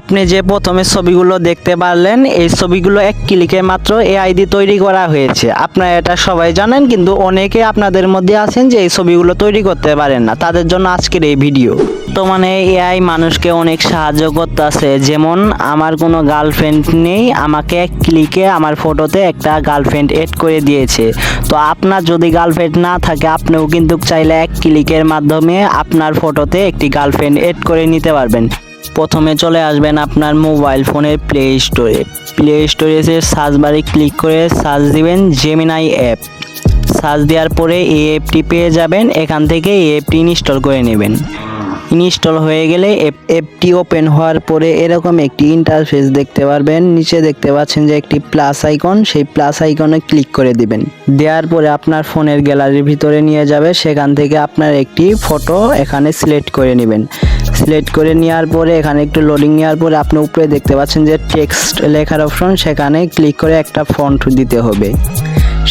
আপনি যে প্রথমে ছবিগুলো দেখতে পারলেন, এই ছবিগুলো এক ক্লিকে মাত্র এআই দিয়ে তৈরি করা হয়েছে। আপনারা এটা সবাই জানেন, কিন্তু অনেকে আপনাদের মধ্যে আছেন যে এই ছবিগুলো তৈরি করতে পারেন না। তাদের জন্য আজকের এই ভিডিও। তো মানে এআই মানুষকে অনেক সাহায্য করতেছে। যেমন, আমার কোনো গার্লফ্রেন্ড নেই, আমাকে এক ক্লিকে আমার ফটোতে একটা গার্লফ্রেন্ড এড করে দিয়েছে। তো আপনার যদি গার্লফ্রেন্ড না থাকে, আপনিও কিন্তু চাইলে এক ক্লিকের মাধ্যমে আপনার ফটোতে একটি গার্লফ্রেন্ড এড করে নিতে পারবেন। প্রথমে চলে আসবেন আপনার মোবাইল ফোনের প্লে স্টোরে প্লে স্টোরে এসে সার্চ বারে ক্লিক করে সার্চ দিবেন জেমিনাই অ্যাপ সার্চ দেওয়ার পরে এই অ্যাপটি পেয়ে যাবেন, এখান থেকে এই অ্যাপটি ইনস্টল করে নেবেন। ইনস্টল হয়ে গেলে অ্যাপ- অ্যাপটি ওপেন হওয়ার পরে এরকম একটি ইন্টারফেস দেখতে পারবেন। নিচে দেখতে পাচ্ছেন যে একটি প্লাস আইকন সেই প্লাস আইকনে ক্লিক করে দিবেন। দেওয়ার পরে আপনার ফোনের গ্যালারির ভিতরে নিয়ে যাবে, সেখান থেকে আপনার একটি ফটো এখানে সিলেক্ট করে নেবেন। সিলেক্ট করে নেওয়ার পরে, এখানে একটু লোডিং নেওয়ার পরে আপনি উপরে দেখতে পাচ্ছেন যে টেক্সট লেখার অপশন সেখানে ক্লিক করে একটা ফন্ট দিতে হবে।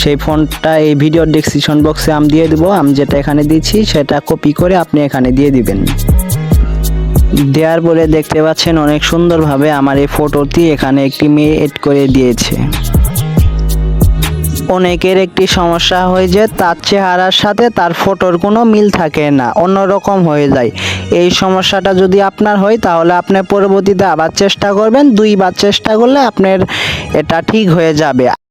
সেই ফন্টটা এই ভিডিওর ডেসক্রিপশন বক্সে আমি দিয়ে দেবো। আমি যেটা এখানে দিচ্ছি, সেটা কপি করে আপনি এখানে দিয়ে দিবেন। দেওয়ার পরে দেখতে পাচ্ছেন অনেক সুন্দরভাবে আমার এই ফটোটি এখানে একটি মেয়ে এড করে দিয়েছে। অনেকের একটি সমস্যা হয় যে তার চেহারার সাথে তার ফটোর কোনো মিল থাকে না, অন্যরকম হয়ে যায়। এই সমস্যাটা যদি আপনার হয়, তাহলে আপনি পরবর্তীতে আবার চেষ্টা করবেন। দুইবার চেষ্টা করলে আপনার এটা ঠিক হয়ে যাবে।